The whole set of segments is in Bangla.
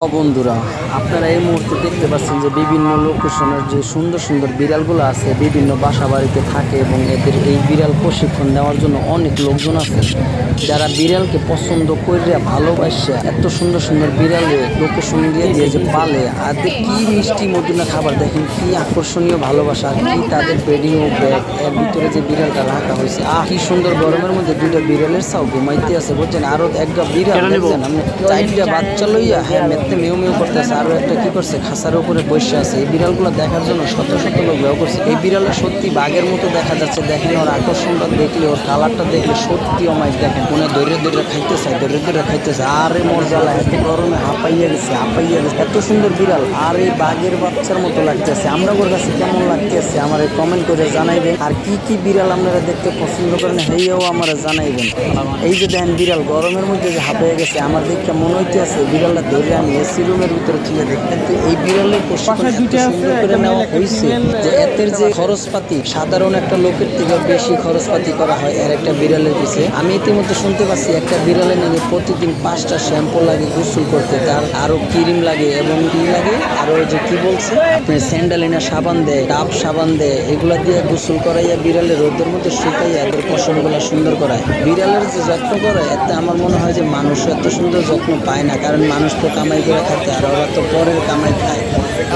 বন্ধুরা আপনারা এই মুহূর্তে দেখতে পাচ্ছেন যে বিভিন্ন লোকেশনের যে সুন্দর সুন্দর বিড়ালগুলো আছে বিভিন্ন বাসা বাড়িতে থাকে এবং এদের এই বিড়াল প্রশিক্ষণ নেওয়ার জন্য অনেক লোকজন আছে। যারা বিড়ালকে পছন্দ করে ভালোবাসে এত সুন্দর সুন্দর বিড়ালে লোকেশন দিয়ে দিয়ে যে পালে আর কি মিষ্টি মধুনা খাবার দেখেন কি আকর্ষণীয় ভালোবাসা আর কি তাদের বেডিং ও ব্যাগ এর ভিতরে যে বিড়ালটা রাখা হয়েছে আর কি সুন্দর গরমের মধ্যে দুইটা বিড়ালের চাও ঘুমাইতে আছে বলছেন আরও একটা বিড়াল দেখছেন? আপনি চারটা বাচ্চা লইয়া হ্যাঁ মেতে মেউ মেউ করতেছে, আরও একটা কি করছে, খাসার উপরে বসে আছে। এই বিড়ালগুলো দেখার জন্য শত শত লোক ব্যবহার করছে। এই বিড়ালটা সত্যি বাঘের মতো দেখা যাচ্ছে, দেখেন ওর আকর্ষণটা দেখলে, ওর কালারটা দেখলে সত্যি অমাইক দেখেন মনে দৈরে দৈরে খাইতেছে দৈরে দৈরে খাইতেছে। আরে মোর জ্বালা এত গরমে হাঁপাইয়া গেছে হাঁপাইয়া গেছে। এত সুন্দর বিড়াল, আর এই বাঘের বাচ্চার মতো লাগতেছে। আমরা ওর কাছে কেমন লাগতেছে, আমার এই কমেন্ট করে জানাইবেন। আর কি কি বিড়াল আপনারা দেখতে পছন্দ করেন হেইও আমার জানাইবেন। এই যে দেখেন বিড়াল, গরমের মধ্যে যে হাঁপাইয়া গেছে, আমার দেখে মনে হইতেছে বিড়ালটা ধরে আমি এসি রুমের ভিতরে তুলে দেখি কিন্তু এই বিড়ালের প্রশিক্ষণ সুন্দর করে নেওয়া হয়েছে যে এতের যে খরচপাতি সাধারণ একটা লোকের থেকে বেশি খরচপাতি করা হয় এর একটা বিড়ালের পিছে। আমি ইতিমধ্যে শুনতে পাচ্ছি একটা বিড়ালের নাকি প্রতিদিন পাঁচটা শ্যাম্পু লাগে গোসল করতে তার আরও ক্রিম লাগে এবং কি লাগে আরও যে কি বলছে আপনি স্যান্ডালিনা সাবান দেয় ডাব সাবান দেয় এগুলা দিয়ে গোসল করাইয়া বিড়ালের রোদের মধ্যে শুকাইয়া এদের পশমগুলো সুন্দর করায়। বিড়ালের যে যত্ন করে এতে আমার মনে হয় যে মানুষ এত সুন্দর যত্ন পায় না কারণ মানুষ তো কামাই করে খাতে আর ওরা তো পরের কামাই খায়।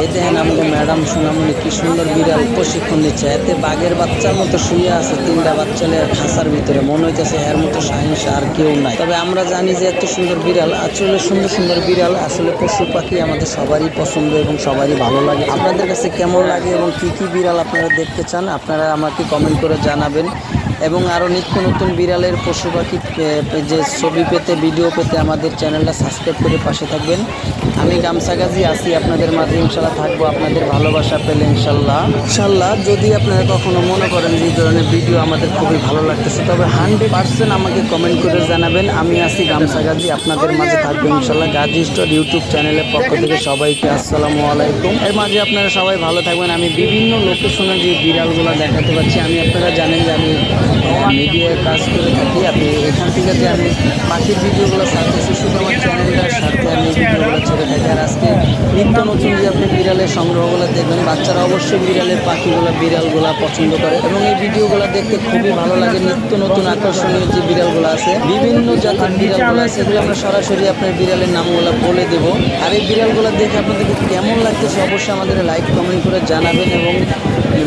এই দেখেন আমাদের ম্যাডাম সোনামণি, কি সুন্দর বিড়াল প্রশিক্ষণ দিচ্ছে এতে বাঘের বাচ্চার মতো শুয়ে আছে, তিনটা বাচ্চা খাসার ভিতরে। মনে হইতেছে এর মতো সাহস আর কেউ নাই। তবে আমরা জানি যে এত সুন্দর বিড়াল, আসলে সুন্দর সুন্দর বিড়াল, আসলে পশু পাখি আমাদের সবারই পছন্দ এবং সবারই ভালো লাগে। আপনাদের কাছে কেমন লাগে এবং কি কি বিড়াল আপনারা দেখতে চান, আপনারা আমাকে কমেন্ট করে জানাবেন। এবং আরও নিত্য নতুন বিড়ালের পশু পাখি যে ছবি পেতে, ভিডিও পেতে আমাদের চ্যানেলটা সাবস্ক্রাইব করে পাশে থাকবেন। আমি গামছা গাছি আছি, আপনাদের মাঝে ইনশাল্লাহ থাকব, আপনাদের ভালোবাসা পেলে ইনশাল্লাহ ইনশাল্লাহ যদি আপনারা কখনো মনে করেন যে ধরনের ভিডিও আমাদের খুবই ভালো লাগতেছে, তবে হান্ড্রেড পার্সেন্ট আমাকে কমেন্ট করে জানাবেন। আমি আছি গামছা গাছি আপনাদের মাঝে থাকব ইনশাল্লাহ গাজী স্টোর ইউটিউব চ্যানেলের পক্ষ থেকে সবাইকে আসসালামু আলাইকুম। এর মাঝে আপনারা সবাই ভালো থাকবেন। আমি বিভিন্ন লোকেশনে যে বিড়ালগুলো দেখাতে পাচ্ছি, আমি আপনারা জানেন যে আমি কাজ করে থাকি। আপনি এখান থেকে যে আমি পাখির ভিডিওগুলো ছাড়তেছি শুধু আমার চ্যানেলটার সাথে আমি ভিডিওগুলো নিত্য নতুন যে আপনি বিড়ালের সংগ্রহগুলো দেখবেন, বাচ্চারা অবশ্যই বিড়ালের পাখিগুলো, বিড়ালগুলো পছন্দ করে এবং এই ভিডিওগুলো দেখতে খুবই ভালো লাগে। নিত্য নতুন আকর্ষণীয় যে বিড়ালগুলো আছে, বিভিন্ন জাতের বিড়ালগুলো আছে, এগুলো আমরা সরাসরি আপনার বিড়ালের নামগুলো বলে দেবো। আর এই বিড়ালগুলো দেখে আপনাদেরকে কেমন লাগতেছে অবশ্যই আমাদের লাইক, কমেন্ট করে জানাবেন এবং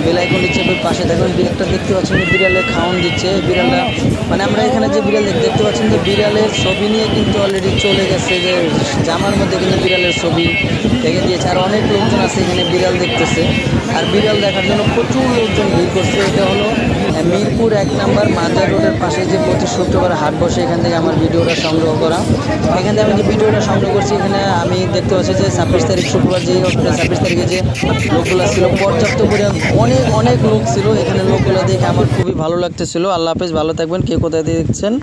বেলাইকনটি চেপে পাশে দেখবেন বিড়ালটা দেখতে পাচ্ছেন বিড়ালে খাওয়ান দিচ্ছে। বিড়ালটা মানে আমরা এখানে যে বিড়াল দেখ- দেখতে পাচ্ছেন যে বিড়ালের ছবি নিয়ে কিন্তু অলরেডি চলে গেছে। যে জামার মধ্যে কিন্তু বিড়ালের ছবি দেখে দিয়েছে। আর অনেক লোকজন আছে এখানে বিড়াল দেখতেছে। আর বিড়াল দেখার জন্য প্রচুর লোকজন ভিড় করছে। এটা হলো মিরপুর এক নাম্বার মাজার রোডের পাশে যে প্রতি শুক্রবার হাট বসে, এখান থেকে আমার ভিডিওটা সংগ্রহ করা। এখান থেকে আমি যে ভিডিওটা সংগ্রহ করছি, এখানে আমি দেখতে পাচ্ছি যে ছাব্বিশ তারিখ শুক্রবার যে ছাব্বিশ তারিখে যে লোকগুলো ছিল, পর্যাপ্ত পরিমাণ অনেক অনেক লোক ছিল। এখানে লোকগুলো দেখে আমার খুবই ভালো লাগতেছিল। আল্লাহ হাফেজ, ভালো থাকবেন। কে কোথায় দেখছেন?